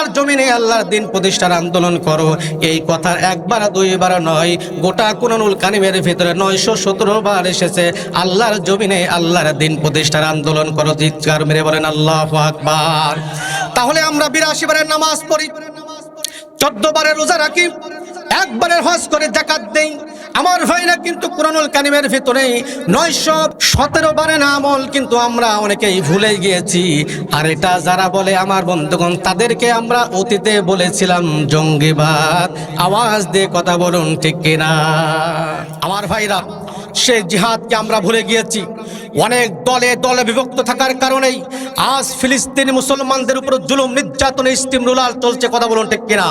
আল্লাহর জমিনে আল্লাহর দিন প্রতিষ্ঠার আন্দোলন করো। এই কথার একবার, দুইবার নয়, গোটা কোরআনুল কানিমের ভিতরে নয়শো সতেরো বার এসেছে। আল্লাহর জমিনে আল্লাহর দিন প্রতিষ্ঠার আন্দোলন করো, চিৎকার মেরে বলেন আল্লাহ আকবার। তাহলে আমরা বিরাশি বারের নামাজ পড়ি, চোদ্দ বারের রোজা রাখি, একবারের হজ করে জাকাত দেই। আমার ভাইরা কিন্তু কোরআনুল কানিমের ভিতরে নয়শো সতেরো বারে আমল কিন্তু আমরা অনেকেই ভুলে গিয়েছি। আর এটা যারা বলে আমার বন্ধুগণ, তাদেরকে আমরা অতীতে বলেছিলাম, জঙ্গিবাদ, আওয়াজ দিয়ে কথা বলুন ঠিক কিনা? আমার ভাইরা সে জিহাদকে আমরা ভুলে গিয়েছি। অনেক দলে দলে বিভক্ত থাকার কারণেই আজ ফিলিস্তিনি মুসলমানদের উপর জুলুম, নির্যাতন, স্টিম রুলার চলছে, কথা বলুন ঠিক কিনা?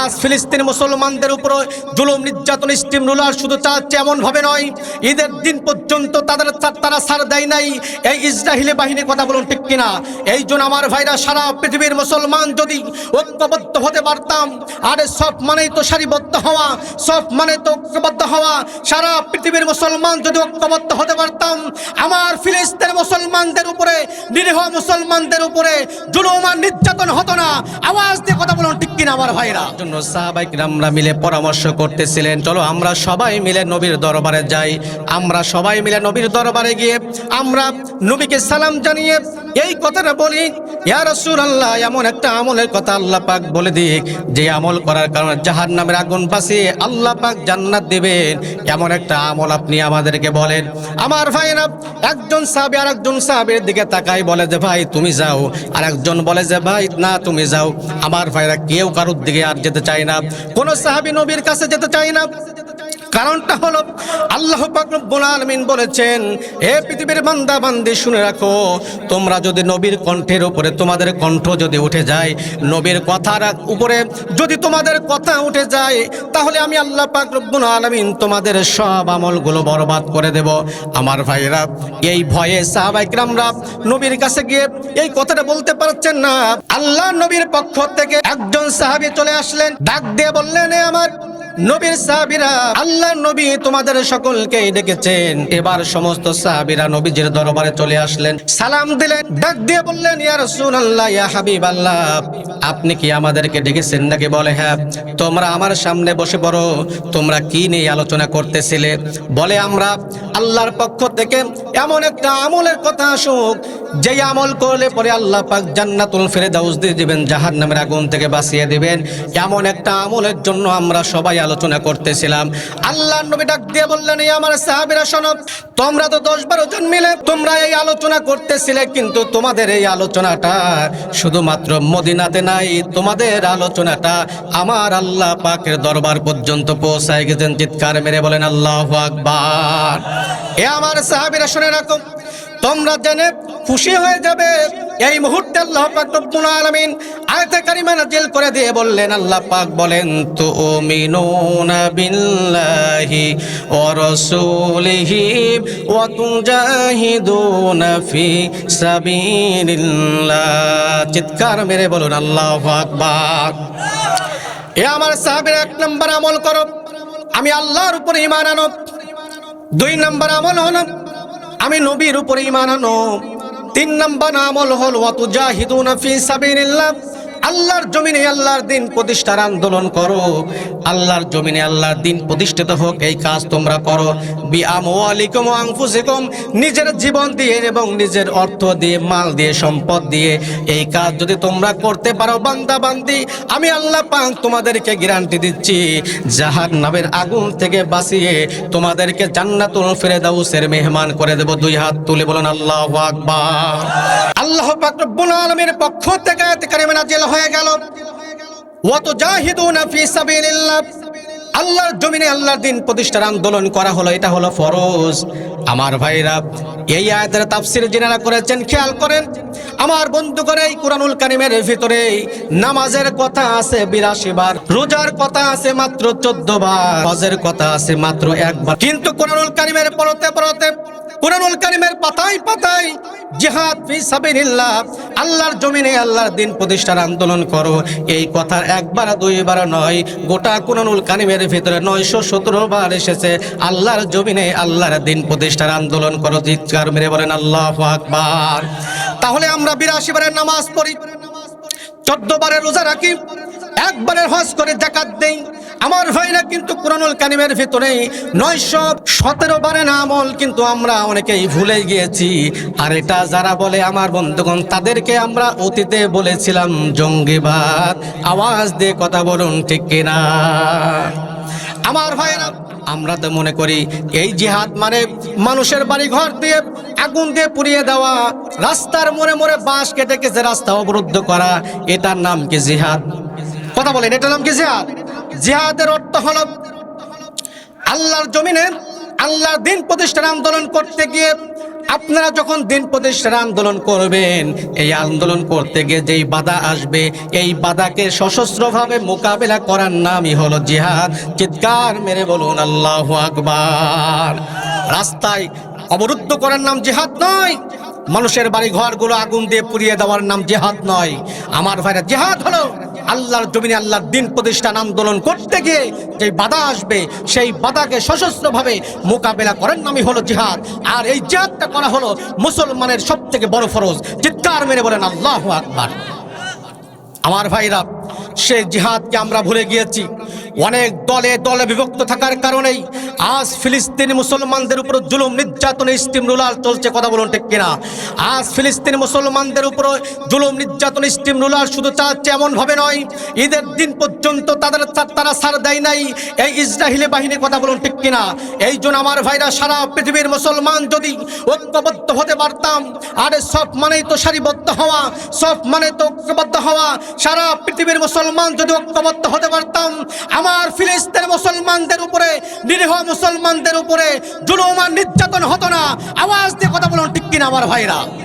আজ ফিলিস্তিনি মুসলমানদের উপর জুলুম, নির্যাতন, স্টিম রুলার শুধু চাচ্ছে এমন ভাবে নয়, ঈদের দিন পর্যন্ত তাদের তারা সার দেয় নাই। এই ইসরাহিলি বাহিনীর কথা বলুন ঠিক কিনা? এই জন্য আমার ভাইরা, সারা পৃথিবীর মুসলমান যদি ঐক্যবদ্ধ হতে পারতাম, আরে সব মানেই তো সারিবদ্ধ হওয়া, সব মানে তো ঐক্যবদ্ধ হওয়া, সারা পৃথিবীর মুসলমান যদি ঐক্যবদ্ধ হতে পারতাম, আমার ফিলিস্তিনের মুসলমানদের উপরে, নিরীহ মুসলমানদের উপরে জুলুম আর নির্যাতন হতো না। আওয়াজ দিয়ে কথা বলুন, ঠিক কিনা আমার ভাইরা? জন্য সাহাবাইক আমরা মিলে পরামর্শ করতেছিলেন, চলো আমরা সবাই মিলে নবীর দরবারে যাই। আমরা সবাই মিলে নবীর দরবারে গিয়ে আমরা নবীকে সালাম জানিয়ে এই কথাটা বলি, ইয়া রাসূলুল্লাহ, এমন একটা আমলের কথা আল্লাহ পাক বলে দিক, যে আমল করার কারণে জাহান্নামের আগুন বাঁচিয়ে আল্লাহ পাক জান্নাত দিবেন। এমন একটা আমল আপনি আমাদেরকে বলেন, আমার ভাইরা একজন সাহাবি আর একজন সাহাবীর দিকে তাকাই বলে যে, ভাই, তুমি যাও। আর একজন বলে যে, ভাই, না, তুমি যাও। আমার ভাইরা কেউ কারোর দিকে আর যেতে চায় না। কোন সাহাবি নবীর কাছে যেতে চায় না। কারণটা হলো আল্লাহ পাক রব্বুল আলামিন বলেছেন, হে পৃথিবীর বান্দা, বান্দি, শুনে রাখো, তোমরা যদি নবীর কণ্ঠের উপরে, তোমাদের কণ্ঠ যদি উঠে যায়, নবীর কথার উপরে যদি তোমাদের কথা উঠে যায়, তাহলে আমি আল্লাহ পাক রব্বুল আলামিন তোমাদের সব আমলগুলো বরবাদ করে দেব। আমার ভাইরা এই ভয়ে সাহাবাইকরামরা নবীর কাছে গিয়ে এই কথাটা বলতে পারছেন না। আল্লাহ নবীর পক্ষ থেকে একজন সাহাবী চলে আসলেন, ডাক দিয়ে বললেন আমার নবীর সাহাবীরা, আল্লাহ নবী তোমাদের সকলকে ডেকেছেন। এবার সমস্ত সাহাবীরা নবীজির দরবারে চলে আসলেন। সালাম দিলেন, ডাক দিয়ে বললেন, ইয়া রাসূলুল্লাহ, ইয়া হাবিবাল্লাহ। আপনি কি আমাদেরকে ডেকেছেন নাকি বলে হ্যাঁ তোমরা আমার সামনে বসে পড়ো, তোমরা কি নিয়ে আলোচনা করতেছিলে? বলে আমরা আল্লাহর পক্ষ থেকে এমন একটা আমলের কথা আসুক, যেই আমল করলে পরে আল্লাহ পাক জান্নাতুল ফেরেদাউস দিয়ে দিবেন, জাহান্নামের আগুন থেকে বাঁচিয়ে দিবেন। এমন একটা আমলের জন্য আমরা সবাই আলোচনা করতেছিলাম। আল্লাহ নবী ডাক দিয়ে বললেন এই আমার সাহাবীরা, শোনো, তোমরা তো দশ বারো জন মিলে তোমরা এই আলোচনা করতেছিলে, কিন্তু তোমাদের এই আলোচনাটা শুধুমাত্র মদিনাতে নাই, তোমাদের আলোচনাটা আমার আল্লাহ পাকের দরবার পর্যন্ত পৌঁছায় গেছেন। চিৎকার মেরে বলেন, আল্লাহ আকবার। এ আমার সাহাবীরা শুনে রাখো, তোমরা জেনে খুশি হয়ে যাবে। এই মুহূর্তে আল্লাহ পাক রব্বুল আলামিন আয়াতে কারিমা নাজিল করে দিয়ে বললেন, আল্লাহ পাক বলেন, তুমিনুনা বিল্লাহি ওয়া রাসূলিহি ওয়া তুজাহিদুনা ফি সাবিলিল্লাহ। চিৎকার মেরে বলুন, আল্লাহু আকবার। এ আমার সাহাবীর এক নম্বর আমল করো। আমি আল্লাহর উপরে ঈমান আনো। দুই নম্বর আমল হল, আমি নবীর উপরে ইমান আনো। তিন নম্বর আমল হল ওয়াতু জাহিদুন ফি সাবিলিল্লাহ। আল্লাহর জমিনে আল্লাহর দিন প্রতিষ্ঠার আন্দোলন করো। আল্লাহর জমিনে আল্লাহর দিন প্রতিষ্ঠিত হোক, এই কাজ তোমরা করো। বি আমওয়ালিকুম ওয়া আনফুসিকুম, নিজের জীবন দিয়ে এবং নিজের অর্থ দিয়ে, মাল দিয়ে, সম্পদ দিয়ে এই কাজ যদি তোমরা করতে পারো, বান্দা বান্দি, আমি আল্লাহ পাক তোমাদেরকে গ্যারান্টি দিচ্ছি, জাহান্নামের আগুন থেকে বাঁচিয়ে তোমাদেরকে জান্নাতুল ফেরেদাউসের মেহমান করে দেব। দুই হাত তুলে বলুন, আল্লাহু আকবার। আল্লাহ পাক রব্বুল আলামিনের পক্ষ থেকে কারিমা নাযিল হয়ে গেল। ওয়া তুজাহিদুনা ফি সাবিলিল্লাহ। আল্লাহর জমিনে আল্লাহর দিন প্রতিষ্ঠার আন্দোলন করা হলো, এটা হলো ফরজ। আমার ভাইরা, এই আয়াতের তাফসির যিনারা করেছেন, খেয়াল করেন, আমার বন্ধু করে এই কোরআনুল কারিমের ভিতরে নামাজের কথা আছে বিরাশি বার, রোজার কথা আছে মাত্র চোদ্দ বার, হজের কথা আছে মাত্র একবার কিন্তু কোরআনুল কারিমের পড়তে পড়তে কোরআনুল কারিমের পাতায় পাতায় জিহাদ ফি সাবিলিল্লাহ, আল্লাহর জমিনে আল্লাহর দিন প্রতিষ্ঠার আন্দোলন করো। এই কথার একবার দুইবার নয়, গোটা কোরআনুল কারিমের ভিতরে নয়শো সতেরো বার এসেছে। আল্লাহর জমিনে আল্লাহর দিন প্রতিষ্ঠার আন্দোলন করো, চিৎকার মেরে বলেন আল্লাহ আকবার। তাহলে আমরা বিরাশি বারের নামাজ পড়ি, চোদ্দ বারে রোজা রাখি একবারে হজ করে জাকাত দেই। আমার ভাইরা কিন্তু কোরআনুল কানিমের ভিতরে নয়শো সতেরো বারের আমল কিন্তু আমরা অনেকেই ভুলে গিয়েছি। আর এটা যারা বলে, আমার বন্ধুগণ, তাদেরকে আমরা অতীতে বলেছিলাম জঙ্গিবাদ। আওয়াজ দিয়ে কথা বলুন ঠিক কিনা? আমার ভাইরা আমরা তো মনে করি এই জিহাদ মানে মানুষের বাড়ি ঘর দিয়ে আগুন দিয়ে পুড়িয়ে দেওয়া, রাস্তার মোড়ে মোড়ে বাঁশ কেটে কেটে রাস্তা অবরুদ্ধ করা, এটার নাম কি জিহাদ? কথা বলেন, এটার নাম কি জিহাদ? জিহাদের অর্থ হল আল্লাহর জমিনে আল্লাহর দিন প্রতিষ্ঠার আন্দোলন করতে গিয়ে আপনারা যখন দিন প্রতিষ্ঠার আন্দোলন করবেন, এই আন্দোলন করতে গিয়ে যেই বাধা আসবে, এই বাধাকে সশস্ত্রভাবে মোকাবেলা করার নামই হলো জিহাদ। চিৎকার মেরে বলুন, আল্লাহ আকবার। রাস্তায় অবরুদ্ধ করার নাম জিহাদ নয়। মানুষের বাড়ি ঘরগুলো আগুন দিয়ে পুড়িয়ে দেওয়ার নাম জেহাদ নয়। আমার ভাইরা, জেহাদ হলো আল্লাহর জমিনে আল্লাহর দিন প্রতিষ্ঠান আন্দোলন করতে গিয়ে যে বাধা আসবে, সেই বাধাকে সশস্ত্রভাবে মোকাবেলা করেন নামই হলো জিহাদ। আর এই জিহাদটা করা হলো মুসলমানের সব থেকে বড় ফরজ। চিৎকার মেরে বলেন, আল্লাহ আকবার। আমার ভাইরা সে জিহাদকে আমরা ভুলে গিয়েছি। অনেক দলে দলে বিভক্ত থাকার কারণেই আজ ফিলিস্তিনি মুসলমানদের উপর জুলুম, নির্যাতন, স্টিম রুলার চলছে, কথা বলুন ঠিক কিনা? আজ ফিলিস্তিনি মুসলমানদের উপর জুলুম, নির্যাতন, স্টিম রুলার শুধু চালাচ্ছে এমনভাবে নয়, ঈদের দিন পর্যন্ত তাদের তারা সার দেয় নাই। এই ইসরাহিলি বাহিনীর কথা বলুন ঠিক কিনা? এই জন্য আমার ভাইরা, সারা পৃথিবীর মুসলমান যদি ঐক্যবদ্ধ হতে পারতাম, আরে সব মানেই তো সারিবদ্ধ হওয়া, সব মানে তো ঐক্যবদ্ধ হওয়া, সারা পৃথিবীর মুসলমান যদি ঐক্যবদ্ধ হতে পারতাম, আমার ফিলিস্তিন মুসলমানদের উপরে, নিরীহ মুসলমানদের উপরে জুলুম আর নির্যাতন হতো না। আওয়াজ দিয়ে কথা বলুন, ঠিক কিনা আমার ভাইরা?